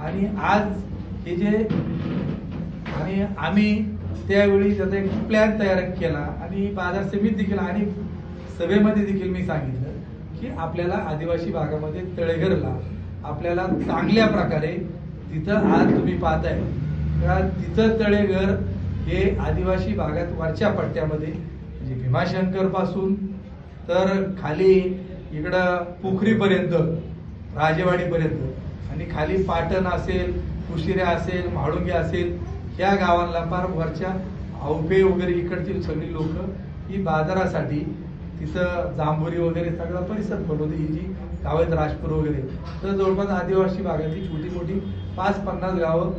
आणि आज हे जे आणि आम्ही त्यावेळी त्याचा एक प्लॅन तयार केला आणि बाजार समिती देखील आणि सभेमध्ये देखील मी सांगितलं की आपल्याला आदिवासी भागामध्ये तळेघरला आपल्याला चांगल्या प्रकारे तिथं आज तुम्ही पाहताय का तिथं तळेघर हे आदिवासी भागात वरच्या पट्ट्यामध्ये म्हणजे भीमाशंकरपासून तर खाली इकडं पोखरीपर्यंत राजेवाडीपर्यंत आणि खाली पाटण असेल कुशिऱ्या असेल म्हाळुंगे असेल ह्या गावांना फार वरच्या औपे वगैरे इकडची सगळी लोक ही बाजारासाठी तिथं जांभुरी वगैरे सगळा परिसर बनवते ही जी गाव आहेत राजपूर वगैरे. तर जवळपास आदिवासी भागातली छोटी मोठी पाच पन्नास गावं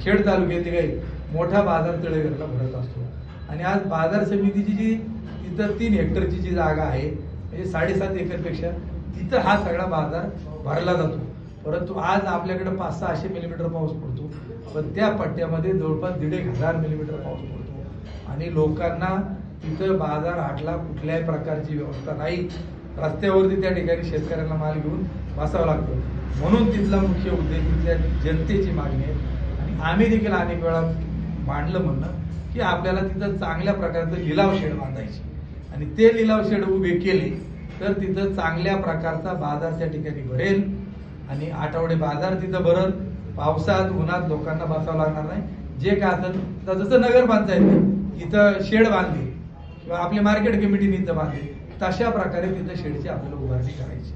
खेड तालुक्यातली काही मोठा बाजार तळेघरला भरत असतो. आणि आज बाजार समितीची जी तिथं तीन हेक्टरची जी जागा आहे म्हणजे साडेसात एकरपेक्षा तिथं हा सगळा बाजार भरला जातो. परंतु आज आपल्याकडे पाच सहाशे मिलीमीटर पाऊस पडतो. पण त्या पट्ट्यामध्ये जवळपास दीड एक हजार मिलीमीटर पाऊस पडतो. आणि लोकांना तिथं बाजार हाटला कुठल्याही प्रकारची व्यवस्था नाही. रस्त्यावरती त्या ठिकाणी शेतकऱ्यांना माल घेऊन बसावं लागतो. म्हणून तिथला मुख्य उद्देश तिथल्या जनतेची मागणी आहे. आणि आम्ही देखील अनेक वेळा मांडलं म्हणणं की आपल्याला तिथं चांगल्या प्रकारचं लिलाव शेड बांधायची. आणि ते लिलाव शेड उभे केले तर तिथं चांगल्या प्रकारचा बाजार त्या ठिकाणी भरेल आणि आठवडे बाजार तिथं भरल पावसात उन्हात लोकांना बसावं लागणार नाही. जे काय असेल तर जसं नगर पंचायत इथं शेड बांधली किंवा आपली मार्केट कमिटीने इथं बांधली तशा प्रकारे तिथं शेडची आपल्याला उभारणी करायची.